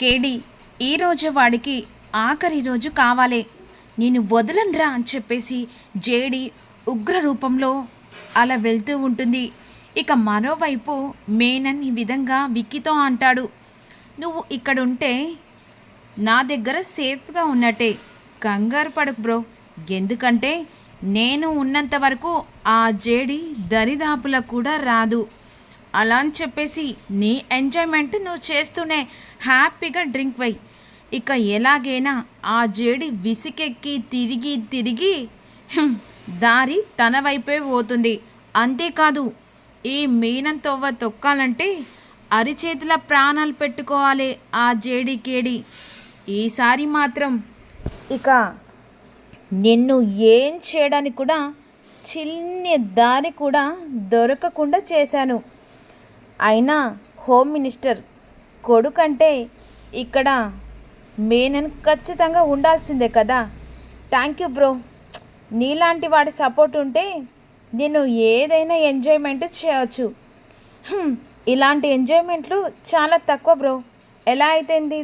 కేడి ఈరోజు వాడికి ఆఖరి రోజు కావాలే. నేను వదలనురా అని చెప్పేసి జేడి ఉగ్ర రూపంలో అలా వెళ్తూ ఉంటుంది. ఇక మరోవైపు మేనన్ ఈ విధంగా విక్కితో అంటాడు నువ్వు ఇక్కడుంటే నా దగ్గర సేఫ్గా ఉన్నట్టే. కంగారు పడకు బ్రో. ఎందుకంటే నేను ఉన్నంత వరకు ఆ జేడి దరిదాపుల కూడా రాదు. అలా అని చెప్పేసి నీ ఎంజాయ్మెంట్ నువ్వు చేస్తూనే హ్యాపీగా డ్రింక్ వై. ఇక ఎలాగైనా ఆ జేడి విసికెక్కి తిరిగి తిరిగి దారి తన వైపే పోతుంది. అంతేకాదు ఈ మీనం తొవ్వ తొక్కాలంటే అరిచేతుల ప్రాణాలు పెట్టుకోవాలి ఆ జేడి కేడి. ఈసారి మాత్రం ఇక నిన్ను ఏం చేయడానికి కూడా చిన్ని దారి కూడా దొరకకుండా చేశాను. అయినా హోమ్ మినిస్టర్ కొడుకంటే ఇక్కడ మేనన్ ఖచ్చితంగా ఉండాల్సిందే కదా. Thank you bro. నీలాంటి వాడి సపోర్ట్ ఉంటే నేను ఏదైనా ఎంజాయ్మెంట్ చేయవచ్చు ఇలాంటి ఎంజాయ్మెంట్లు చాలా తక్కువ బ్రో. ఎలా అయితేంది?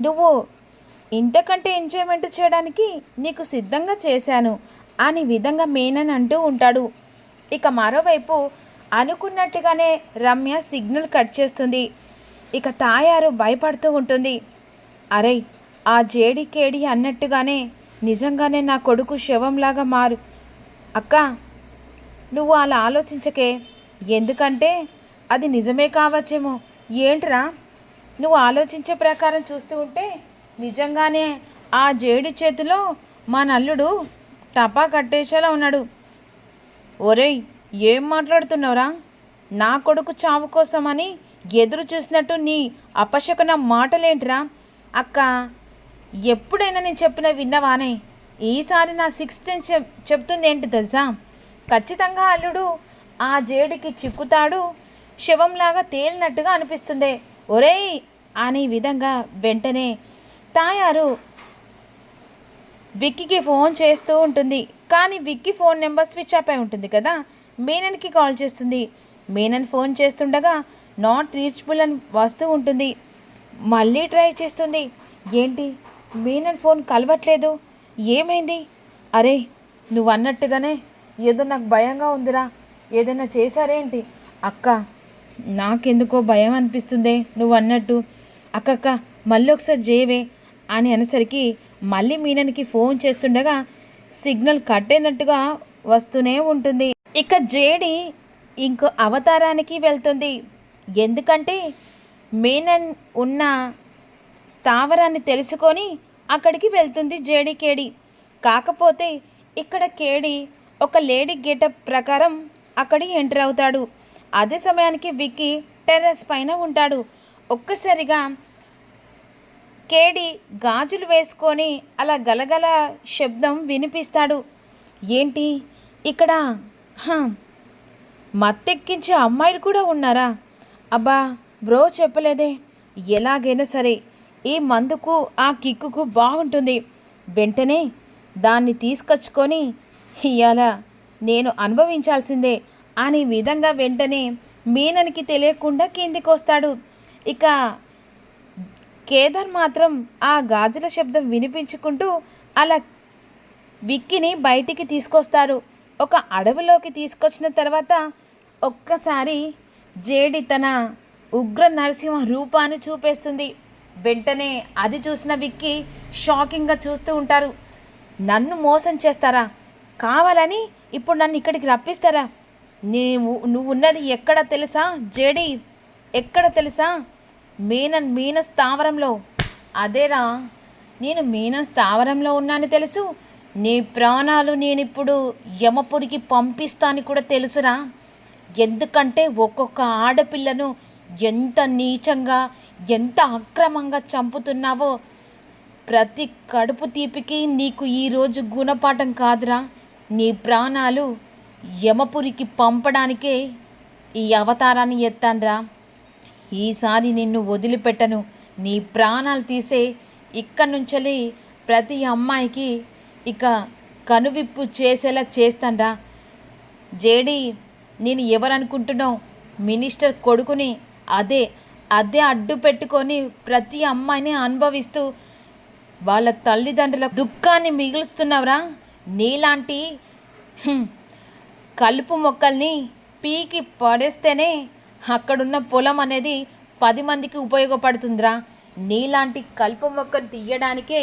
నువ్వు ఇంతకంటే ఎంజాయ్మెంట్ చేయడానికి నీకు సిద్ధంగా చేశాను అని విధంగా మేనన్ అంటూ ఉంటాడు. ఇక మరోవైపు అనుకున్నట్టుగానే రమ్య సిగ్నల్ కట్ చేస్తుంది. ఇక తాయారు భయపడుతూ ఉంటుంది. అరే ఆ జేడి కేడి అన్నట్టుగానే నిజంగానే నా కొడుకు శవంలాగా మారు. అక్క నువ్వు అలా ఆలోచించకే. ఎందుకంటే అది నిజమే కావచ్చేమో. ఏంట్రా? నువ్వు ఆలోచించే ప్రకారం చూస్తూ ఉంటే నిజంగానే ఆ జేడి చేతిలో మా నల్లుడు టపా కట్టేసేలా ఉన్నాడు. ఒరేయ్ ఏం మాట్లాడుతున్నావురా? నా కొడుకు చావు కోసమని ఎదురు చూసినట్టు నీ అపశకున మాటలేంటిరా? అక్క ఎప్పుడైనా నేను చెప్పిన విన్నవానే. ఈసారి నా సిక్స్త్ చెప్ చెప్తుంది ఏంటి తెలుసా? ఖచ్చితంగా అల్లుడు ఆ జేడికి చిక్కుతాడు శవంలాగా తేలినట్టుగా అనిపిస్తుంది. ఒరేయ్ అనే విధంగా వెంటనే తాయారు విక్కీకి ఫోన్ చేస్తూ ఉంటుంది. కానీ Vicky phone number switch off అయి ఉంటుంది కదా? మీనన్కి కాల్ చేస్తుంది. మీనన్ ఫోన్ చేస్తుండగా నాట్ రీచబుల్ అని వస్తూ ఉంటుంది. మళ్ళీ ట్రై చేస్తుంది. ఏంటి? మీనన్ ఫోన్ కలవట్లేదు. ఏమైంది? అరే నువ్వు అన్నట్టుగానే ఏదో నాకు భయంగా ఉందిరా. ఏదైనా చేశారేంటి? అక్క నాకెందుకో భయం అనిపిస్తుందే నువ్వు అన్నట్టు అక్కక్క మళ్ళీ ఒకసారి చేయవే అని అనేసరికి మళ్ళీ మీనన్కి ఫోన్ చేస్తుండగా సిగ్నల్ కట్ అయినట్టుగా వస్తూనే ఉంటుంది. ఇక జేడి ఇంకో అవతారానికి వెళ్తుంది. ఎందుకంటే మేనన్ ఉన్న స్థావరాన్ని తెలుసుకొని అక్కడికి వెళ్తుంది జేడి కేడి. కాకపోతే ఇక్కడ కేడి ఒక లేడీ గెటప్ ప్రకారం అక్కడి ఎంటర్ అవుతాడు. అదే సమయానికి విక్కీ టెర్రస్ పైన ఉంటాడు. ఒక్కసారిగా కేడి గాజులు వేసుకొని అలా గలగల శబ్దం వినిపిస్తాడు. ఏంటి? ఇక్కడ మత్తెక్కించే అమ్మాయిలు కూడా ఉన్నారా? అబ్బా బ్రో చెప్పలేదే. ఎలాగైనా సరే ఈ మందుకు ఆ కిక్కుకు బాగుంటుంది. వెంటనే దాన్ని తీసుకొచ్చుకొని ఇవాళ నేను అనుభవించాల్సిందే అనే విధంగా వెంటనే మీననికి తెలియకుండా కిందికి వస్తాడు ఇక కేదార్ మాత్రం ఆ గాజుల శబ్దం వినిపించుకుంటూ అలా విక్కిని బయటికి తీసుకొస్తారు. ఒక అడవిలోకి తీసుకొచ్చిన తర్వాత ఒక్కసారి జేడి తన ఉగ్ర నరసింహ రూపాన్ని చూపేస్తుంది. వెంటనే అది చూసిన విక్కి షాకింగ్గా చూస్తూ ఉంటారు. నన్ను మోసం చేస్తారా? కావాలని ఇప్పుడు నన్ను ఇక్కడికి రప్పిస్తారా? నీవు నువ్వు ఉన్నది ఎక్కడ తెలుసా జేడి? ఎక్కడ తెలుసా? మీనన్ మీన స్థావరంలో అదేరా నేను మీన స్థావరంలో ఉన్నాను తెలుసు. నీ ప్రాణాలు నేనిప్పుడు యమపురికి పంపిస్తాను కూడా తెలుసురా. ఎందుకంటే ఒక్కొక్క ఆడపిల్లను ఎంత నీచంగా ఎంత అక్రమంగా చంపుతున్నావో ప్రతి కడుపు తీపికి నీకు ఈరోజు గుణపాఠం కాదురా. నీ ప్రాణాలు యమపురికి పంపడానికే ఈ అవతారాన్ని ఎత్తాన్రా. ఈసారి నిన్ను వదిలిపెట్టను. నీ ప్రాణాలు తీసే ఇక్కడి నుంచెలి ప్రతి అమ్మాయికి ఇక కనువిప్పు చేసేలా చేస్తాన్రా జేడి నేను ఎవరనుకుంటున్నావు మినిస్టర్ కొడుకుని అదే అదే అడ్డు పెట్టుకొని ప్రతి అమ్మాయిని అనుభవిస్తూ వాళ్ళ తల్లిదండ్రుల దుఃఖాన్ని మిగులుస్తున్నావురా. నీలాంటి కలుపు మొక్కల్ని పీకి పడేస్తేనే అక్కడున్న పొలం అనేది పది మందికి ఉపయోగపడుతుందిరా. నీలాంటి కలుపు మొక్కను తీయడానికే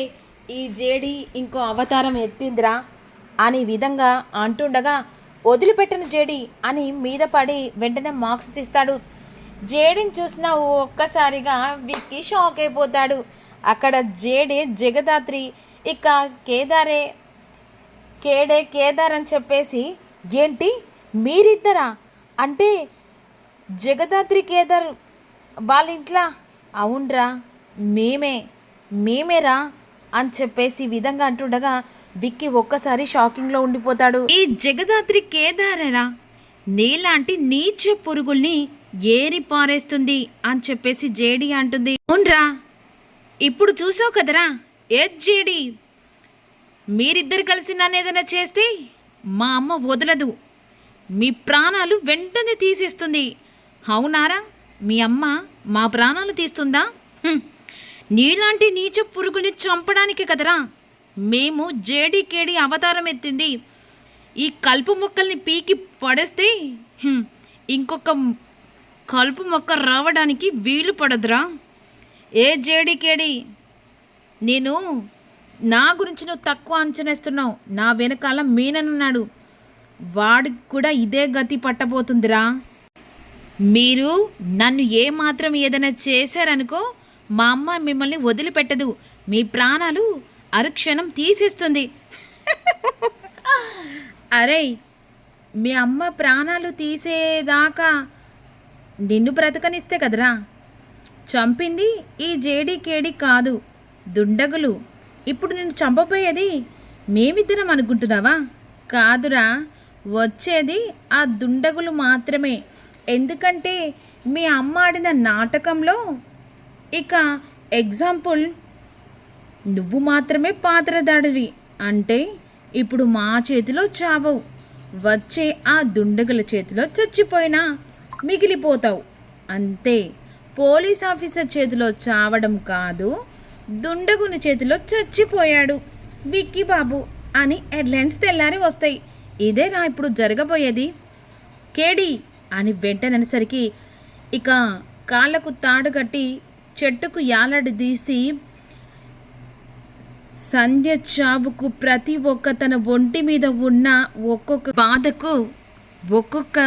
ఈ జేడి ఇంకో అవతారం ఎత్తిందిరా అని విధంగా అంటుండగా వదిలిపెట్టిన జేడి అని మీద పడి వెంటనే మార్క్స్ తీస్తాడు. జేడిని చూసిన ఒక్కసారిగా విక్కి షాక్ అయిపోతాడు. అక్కడ జేడే జగదాత్రి ఇక కేదారే కేడే కేదార్ అని చెప్పేసి ఏంటి? మీరిద్దరా? అంటే జగదాత్రి కేదార్ వాళ్ళ ఇంట్లో అవునరా మేమే మేమేరా? అని చెప్పేసి ఈ విధంగా అంటుండగా విక్కీ ఒక్కసారి షాకింగ్లో ఉండిపోతాడు. ఈ జగదాత్రి కేదారేరా నీలాంటి నీచ పురుగుల్ని ఏరి పారేస్తుంది అని చెప్పేసి జేడి అంటుంది. అవునరా ఇప్పుడు చూసావు కదరా ఏ జేడి? మీరిద్దరు కలిసి నన్ను ఏదైనా చేస్తే మా అమ్మ వదలదు. మీ ప్రాణాలు వెంటనే తీసేస్తుంది. అవునారా మీ అమ్మ మా ప్రాణాలు తీస్తుందా? నీలాంటి నీచ పురుగుని చంపడానికి కదరా. మేము జేడీకేడి అవతారం ఎత్తింది. ఈ కలుపు మొక్కల్ని పీకి పడేస్తే ఇంకొక కలుపు మొక్క రావడానికి వీలు పడదురా. ఏ జేడీకేడి నేను నా గురించి నువ్వు తక్కువ అంచనేస్తున్నావు. నా వెనకాల మీననున్నాడు. వాడికి కూడా ఇదే గతి పట్టబోతుందిరా. మీరు నన్ను ఏ మాత్రం ఏదైనా చేశారనుకో మా అమ్మ మిమ్మల్ని వదిలిపెట్టదు. మీ ప్రాణాలు అరుక్షణం తీసేస్తుంది. అరే మీ అమ్మ ప్రాణాలు తీసేదాకా నిన్ను బ్రతకనిస్తే కదరా. చంపింది ఈ జేడీకేడి కాదు దుండగులు. ఇప్పుడు నిన్ను చంపబోయేది మేమిద్దరం అనుకుంటున్నావా? కాదురా వచ్చేది ఆ దుండగులు మాత్రమే. ఎందుకంటే మీ అమ్మ ఆడిన నాటకంలో ఇక ఎగ్జాంపుల్ నువ్వు మాత్రమే పాత్రదాడివి అంటే ఇప్పుడు మా చేతిలో చావవు. వచ్చే ఆ దుండగుల చేతిలో చచ్చిపోయినా మిగిలిపోతావు. అంతే పోలీస్ ఆఫీసర్ చేతిలో చావడం కాదు దుండగుని చేతిలో చచ్చిపోయాడు. విక్కీ బాబు అని హెడ్లైన్స్ తెల్లారి వస్తాయి. ఇదే నా ఇప్పుడు జరగబోయేది. కేడి అని వెంటనేసరికి ఇక కాళ్ళకు తాడు కట్టి చెట్టుకు యాలడి తీసి సంధ్య చావుకు ప్రతి ఒక్క తన ఒంటి మీద ఉన్న ఒక్కొక్క బాధకు ఒక్కొక్క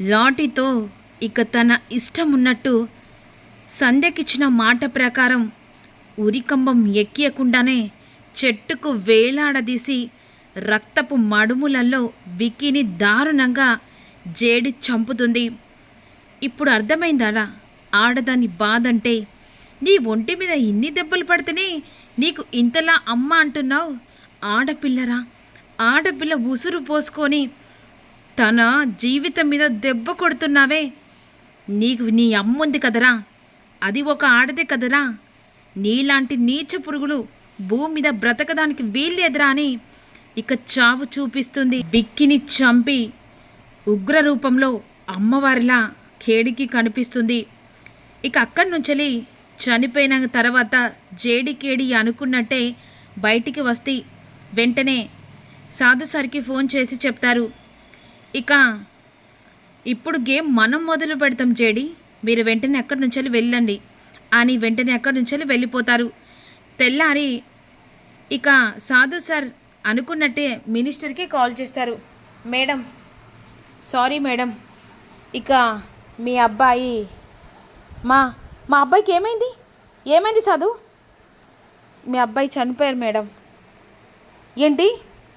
లాటితో ఇక తన ఇష్టం ఉన్నట్టు సంధ్యకిచ్చిన మాట ప్రకారం ఉరికంబం ఎక్కియకుండానే చెట్టుకు వేలాడదీసి రక్తపు మడుములలో విక్కిని దారుణంగా జేడి చంపుతుంది. ఇప్పుడు అర్థమైందాడా ఆడదాని బాధంటే నీ ఒంటి మీద ఇన్ని దెబ్బలు పడితేనే నీకు ఇంతలా అమ్మ అంటున్నావు? ఆడపిల్లరా ఆడపిల్ల ఉసురు పోసుకొని తన జీవితం మీద దెబ్బ కొడుతున్నావే. నీకు నీ అమ్మ ఉంది కదరా అది ఒక ఆడదే కదరా. నీలాంటి నీచ పురుగులు భూమి మీద బ్రతకడానికి వీల్లేదురా అని ఇక చావు చూపిస్తుంది బిక్కిని చంపి ఉగ్ర రూపంలో అమ్మవారిలా ఖేడికి కనిపిస్తుంది ఇక అక్కడి నుంచి చనిపోయిన తర్వాత జేడి కేడి అనుకున్నట్టే బయటికి వస్తే వెంటనే సాధు సార్కి ఫోన్ చేసి చెప్తారు. ఇక ఇప్పుడు గేమ్ మనం మొదలు పెడతాం జేడి మీరు వెంటనే అక్కడి నుంచి వెళ్ళండి అని వెంటనే అక్కడి నుంచి వెళ్ళిపోతారు. తెల్లారి ఇక సాధు సార్ అనుకున్నట్టే మినిస్టర్కి కాల్ చేస్తారు. మేడం సారీ మేడం ఇక మీ అబ్బాయి మా మా అబ్బాయికి ఏమైంది? ఏమైంది సాధు? మీ అబ్బాయి చనిపోయారు మేడం. ఏంటి?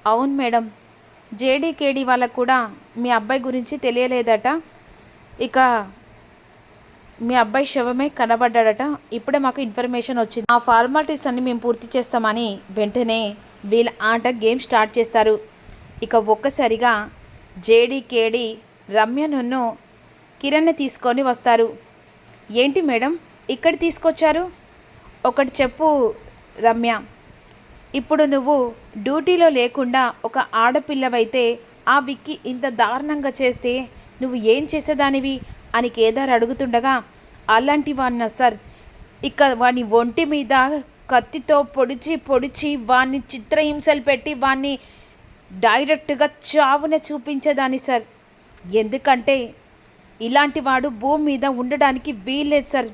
అవును మేడం. జేడీ కేడీ వాళ్ళకు కూడా మీ అబ్బాయి గురించి తెలియలేదట. ఇక మీ అబ్బాయి శవమే కనబడ్డాడట. ఇప్పుడే మాకు ఇన్ఫర్మేషన్ వచ్చింది. ఆ ఫార్మాలిటీస్ అన్ని మేము పూర్తి చేస్తామని వెంటనే వీళ్ళ ఆట గేమ్ స్టార్ట్ చేస్తారు. ఇక ఒక్కసారిగా జేడీ కేడి రమ్యను కిరణ్ని తీసుకొని వస్తారు. ఏంటి మేడం? ఇక్కడ తీసుకొచ్చారు? ఒకటి చెప్పు రమ్య. ఇప్పుడు నువ్వు డ్యూటీలో లేకుండా ఒక ఆడపిల్లవైతే ఆ విక్కి ఇంత దారుణంగా చేస్తే నువ్వు ఏం చేసేదానివి? అని కేదార్ అడుగుతుండగా అలాంటి వాడిన సార్? ఇక వాని ఒంటి మీద కత్తితో పొడిచి పొడిచి వాణ్ణి చిత్రహింసలు పెట్టి వాణ్ణి డైరెక్ట్గా చావున చూపించేదాన్ని సార్. ఎందుకంటే ఇలాంటి వాడు భూమి మీద ఉండడానికి వీల్లేదు సార్.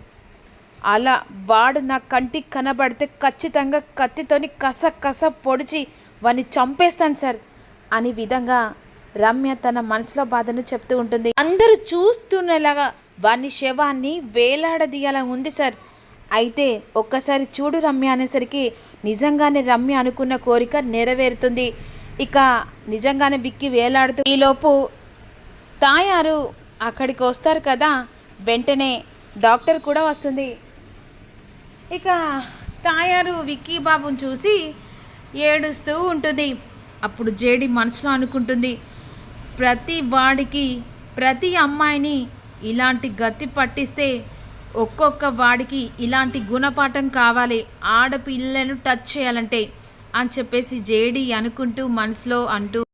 అలా వాడు నా కంటికి కనబడితే ఖచ్చితంగా కత్తితోని కస కస పొడిచి వాడిని చంపేస్తాను సార్ అని విధంగా రమ్య తన మనసులో బాధను చెప్తూ ఉంటుంది. అందరూ చూస్తున్నలాగా వాని శవాన్ని వేలాడదీయాల ఉంది సార్. అయితే ఒక్కసారి చూడు రమ్య అనేసరికి నిజంగానే రమ్య అనుకున్న కోరిక నెరవేరుతుంది. ఇక నిజంగానే విక్కి వేలాడుతూ ఈలోపు తాయారు అక్కడికి వస్తారు కదా వెంటనే డాక్టర్ కూడా వస్తుంది. ఇక తాయారు విక్కీ బాబుని చూసి ఏడుస్తూ ఉంటుంది. అప్పుడు జేడి మనసులో అనుకుంటుంది ప్రతి వాడికి ప్రతి అమ్మాయిని ఇలాంటి గతి పట్టిస్తే ఒక్కొక్క వాడికి ఇలాంటి గుణపాఠం కావాలి ఆడపిల్లను టచ్ చేయాలంటే అని చెప్పేసి జేడి అనుకుంటూ మనసులో అంటూ